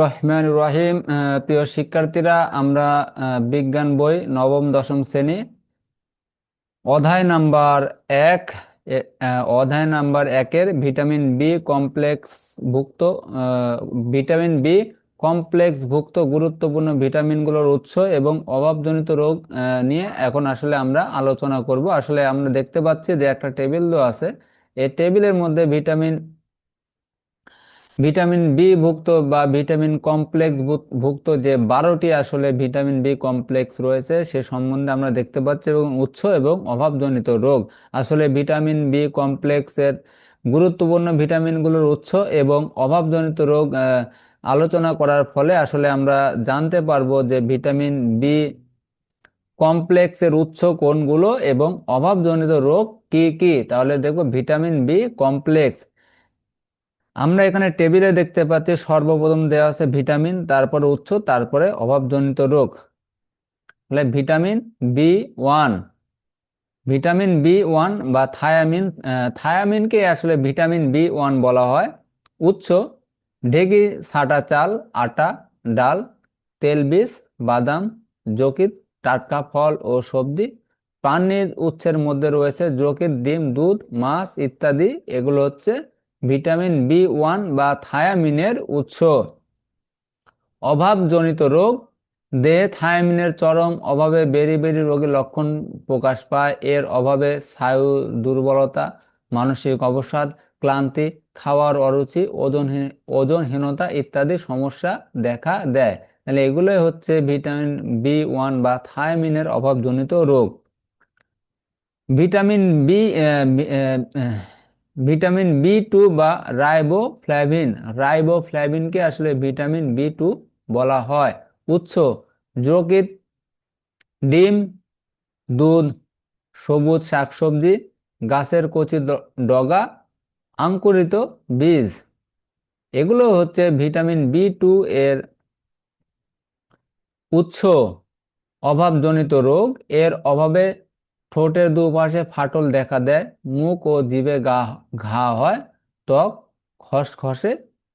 রহমান রহিম প্রিয় শিক্ষার্থীরা, আমরা বিজ্ঞান বই নবম, দশম শ্রেণি, অধ্যায় নাম্বার এক অধ্যায় নাম্বার একের ভিটামিন বি কমপ্লেক্স ভুক্ত ভিটামিন বি কমপ্লেক্স ভুক্ত গুরুত্বপূর্ণ ভিটামিনগুলোর উৎস এবং অভাবজনিত রোগ নিয়ে এখন আসলে আমরা আলোচনা করব। আসলে আমরা দেখতে পাচ্ছি যে একটা টেবিল দেওয়া আছে। এই টেবিলের মধ্যে ভিটামিন ভিটামিন বি ভুক্ত বা ভিটামিন কমপ্লেক্স ভুক্ত যে বারোটি আসলে ভিটামিন বি কমপ্লেক্স রয়েছে, সে সম্বন্ধে আমরা দেখতে পাচ্ছি এবং উৎস এবং অভাবজনিত রোগ। আসলে ভিটামিন বি কমপ্লেক্সের গুরুত্বপূর্ণ ভিটামিনগুলোর উৎস এবং অভাবজনিত রোগ আলোচনা করার ফলে আসলে আমরা জানতে পারব যে ভিটামিন বি কমপ্লেক্সের উৎস কোনগুলো এবং অভাবজনিত রোগ কি কি। তাহলে দেখব ভিটামিন বি কমপ্লেক্স। আমরা এখানে টেবিলে দেখতে পাচ্ছি সর্বপ্রথম দেওয়া আছে ভিটামিন, তারপরে উৎস, তারপরে অভাবজনিত রোগ। তাহলে vitamin B one, vitamin B one বা থায়ামিন থায়ামিনকে আসলে ভিটামিন বি ওয়ান বলা হয়। উৎস, ঢেকি, সাটা চাল, আটা, ডাল তেলবীজ বাদাম, যকৃৎ, টাটকা ফল ও সবজি প্রাণীর উৎসের মধ্যে রয়েছে যকৃৎ, ডিম, দুধ, মাছ ইত্যাদি। এগুলো হচ্ছে ভিটামিন বি ওয়ান বা থায়ামিনের উৎস। অভাবজনিত রোগ, দেহে থায়ামিনের চরম অভাবে বেরি বেরি রোগের লক্ষণ প্রকাশ পায়। এর অভাবে স্নায়ু দুর্বলতা, মানসিক অবসাদ, ক্লান্তি, খাওয়ার অরুচি, ওজনহীন, ওজনহীনতা ইত্যাদি সমস্যা দেখা দেয়। তাহলে এগুলোই হচ্ছে ভিটামিন বি ওয়ান বা থায়ামিনের অভাবজনিত রোগ। Vitamin B vitamin B two বা রাইবোফ্ল্যাভিন রাইবোফ্ল্যাভিনকে আসলে ভিটামিন বি টু বলা হয়। উৎস, যকৃৎ, ডিম, দুধ, সবুজ শাকসবজি, গাছের কচি ডগা আঙ্কুরিত বীজ। এগুলো হচ্ছে ভিটামিন বি টু এর উৎস। অভাবজনিত রোগ, এর অভাবে ঠোঁটের দুপাশে ফাটল দেখা দেয়, মুখ ও জিভে গা, ঘা হয়, ত্বক খসখসে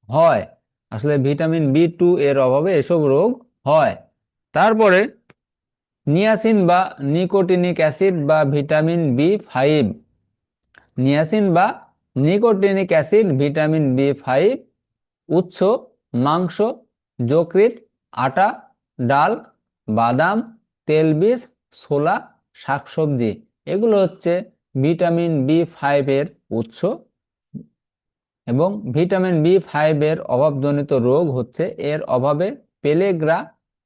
হয়। আসলে ভিটামিন বি টু এর অভাবে এসব রোগ হয়। তারপরে নিয়াসিন বা নিকোটিনিক অ্যাসিড বা ভিটামিন বি ফাইভ নিয়াসিন বা nicotinic acid, vitamin B five উৎস মাংস যকৃত আটা, ডাল, বাদাম, তেলবীজ, ছোলা শাকসবজি, এগুলো হচ্ছে ভিটামিন বি ফাইভের উৎস এবং ভিটামিন বি ফাইভের অভাবজনিত রোগ হচ্ছে এর অভাবে পেলেগ্রা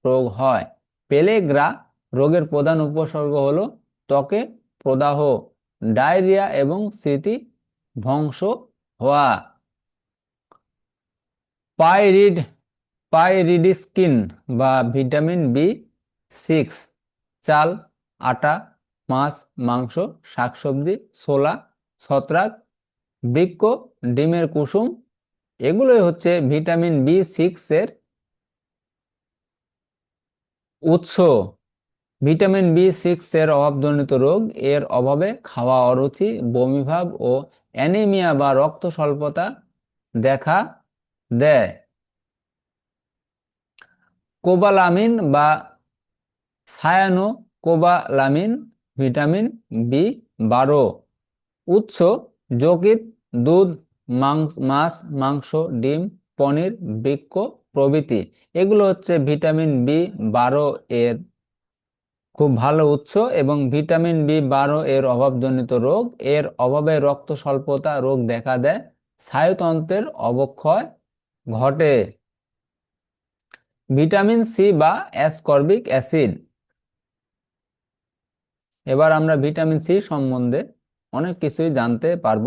রোগ হয়। পেলেগ্রা রোগের প্রধান উপসর্গ হলো ত্বকে প্রদাহ, ডায়রিয়া এবং স্মৃতি ধ্বংস হওয়া। পাইরিড পাইরিডিস্কিন বা ভিটামিন বি সিক্স চাল আটা, মাছ, মাংস, শাকসবজি, ছোলা, ছত্রাক, বৃক্ক, ডিমের কুসুম, এগুলোই হচ্ছে ভিটামিন বি সিক্স এর উৎস। ভিটামিন বি সিক্স এর অভাবজনিত রোগ, এর অভাবে খাওয়া অরুচি, বমিভাব ও অ্যানিমিয়া বা রক্ত স্বল্পতা দেখা দেয়। কোবালামিন বা সায়ানো কোবালামিন, ভিটামিন বি বারো। উৎস, যকৃৎ, দুধ, মাংস, মাছ, মাংস, ডিম, পনির বৃক্ষ প্রভৃতি। এগুলো হচ্ছে ভিটামিন বি বারো এর খুব ভালো উৎস এবং ভিটামিন বি বারো এর অভাবজনিত রোগ। এর অভাবে রক্ত স্বল্পতা রোগ দেখা দেয়। স্নায়ুতন্ত্রের অবক্ষয় ঘটে। ভিটামিন সি বা অ্যাসকর্বিক অ্যাসিড। এবার আমরা ভিটামিন সি সম্বন্ধে অনেক কিছুই জানতে পারব।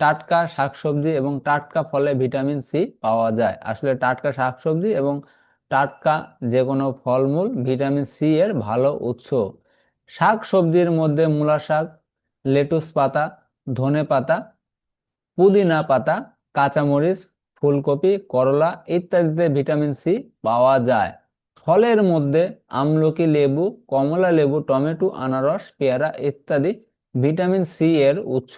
টাটকা শাকসবজি এবং টাটকা ফলে ভিটামিন সি পাওয়া যায়। আসলে টাটকা শাকসবজি এবং টাটকা যে কোনো ফলমূল ভিটামিন সি এর ভালো উৎস। শাক সবজির মধ্যে মূলা শাক লেটুস পাতা, ধনে পাতা, পুদিনা পাতা, কাঁচামরিচ, ফুলকপি, করলা ইত্যাদিতে ভিটামিন সি পাওয়া যায়। ফলের মধ্যে আমলকি, লেবু, কমলা লেবু, টমেটো, আনারস, পেয়ারা ইত্যাদি ভিটামিন সি এর উৎস।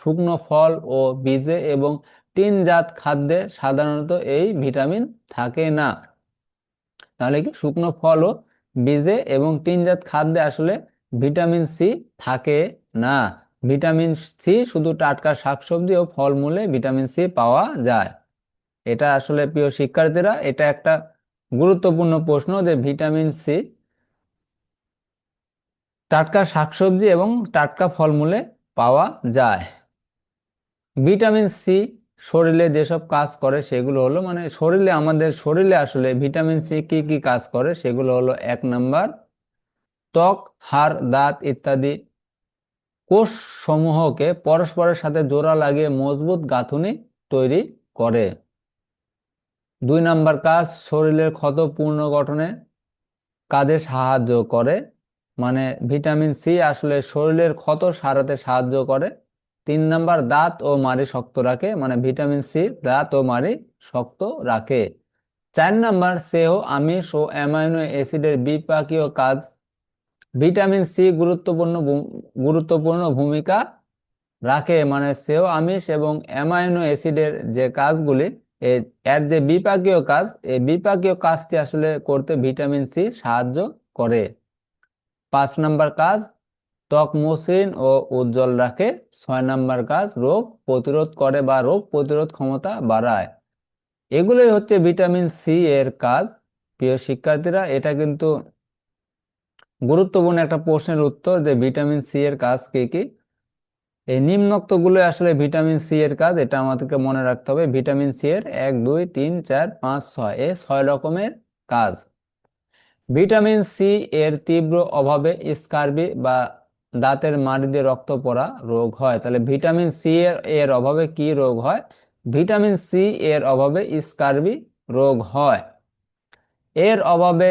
শুকনো ফল ও বীজে এবং টিনজাত খাদ্যে সাধারণত এই ভিটামিন থাকে না। তাহলে কি শুকনো ফল ও বীজে এবং টিনজাত খাদ্যে আসলে ভিটামিন সি থাকে না? ভিটামিন সি শুধু টাটকা শাকসবজি ও ফলমূলে ভিটামিন সি পাওয়া যায়। এটা আসলে প্রিয় শিক্ষার্থীরা, এটা একটা গুরুত্বপূর্ণ প্রশ্ন যে ভিটামিন সি, টাটকা শাকসবজি এবং টাটকা ফলমূলে পাওয়া যায়। ভিটামিন সি শরীরে যেসব কাজ করে সেগুলো হলো মানে শরীরে, আমাদের শরীরে আসলে ভিটামিন সি কি কি কাজ করে সেগুলো হলো এক নাম্বার, ত্বক, হাড়, দাঁত ইত্যাদি কোষ সমূহকে পরস্পরের সাথে জোড়া লাগিয়ে মজবুত গাঁথুনি তৈরি করে। দুই নাম্বার কাজ, শরীরের ক্ষত পূর্ণ গঠনে কাজে সাহায্য করে মানে ভিটামিন সি আসলে শরীরের ক্ষত সারাতে সাহায্য করে। তিন নাম্বার, দাঁত ও মাড়ি শক্ত রাখে মানে ভিটামিন সি, দাঁত ও মাড়ি শক্ত রাখে। চার নাম্বার, সেহ, আমিষ ও অ্যামাইনো অ্যাসিডের বিপাকীয় কাজ। ভিটামিন সি গুরুত্বপূর্ণ গুরুত্বপূর্ণ ভূমিকা রাখে মানে সেও আমিষ এবং অ্যামাইনো অ্যাসিডের যে কাজগুলি এর যে বিপাকীয় কাজ এই বিপাকীয় কাজটি আসলে করতে ভিটামিন সি সাহায্য করে। পাঁচ নাম্বার কাজ, ত্বক মসৃণ ও উজ্জ্বল রাখে। ছয় নাম্বার কাজ, রোগ প্রতিরোধ করে বা রোগ প্রতিরোধ ক্ষমতা বাড়ায়। এগুলোই হচ্ছে ভিটামিন সি এর কাজ। প্রিয় শিক্ষার্থীরা, এটা কিন্তু গুরুত্বপূর্ণ একটা প্রশ্নের উত্তর যে ভিটামিন সি এর কাজ কি কি? এই নিম্নোক্তগুলো আসলে ভিটামিন সি এর কাজ, এটা আমাদেরকে মনে রাখতে হবে। ভিটামিন সি এর এক, দুই, তিন, চার, পাঁচ, ছয়, এই ছয় রকমের কাজ। ভিটামিন সি এর তীব্র অভাবে স্কারবি বা দাঁতের মাড়ি দিয়ে রক্ত পড়া রোগ হয়। তাহলে ভিটামিন সি এর এর অভাবে কি রোগ হয়? ভিটামিন সি এর অভাবে স্কারবি রোগ হয়। এর অভাবে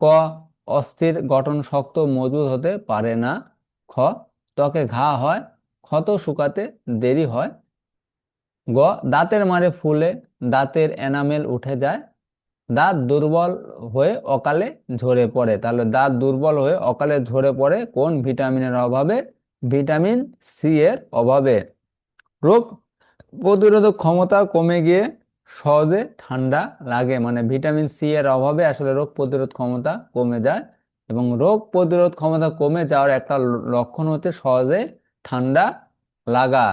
ক, অস্থির গঠন শক্ত মজবুত হতে পারে না। খ, ত্বকে ঘা হয়। ক্ষত শুকাতে দেরি হয়। গ, দাঁতের মারে ফুলে, দাঁতের এনামেল উঠে যায়। দাঁত দুর্বল হয়ে অকালে ঝরে পড়ে। তাহলে দাঁত দুর্বল হয়ে অকালে ঝরে পড়ে কোন ভিটামিনের অভাবে? ভিটামিন সি এর অভাবে। রোগ প্রতিরোধক ক্ষমতা কমে গিয়ে সহজে ঠান্ডা লাগে মানে ভিটামিন সি এর অভাবে আসলে রোগ প্রতিরোধ ক্ষমতা কমে যায়। এবং রোগ প্রতিরোধ ক্ষমতা কমে যাওয়ার একটা লক্ষণ হচ্ছে সহজে ঠান্ডা লাগা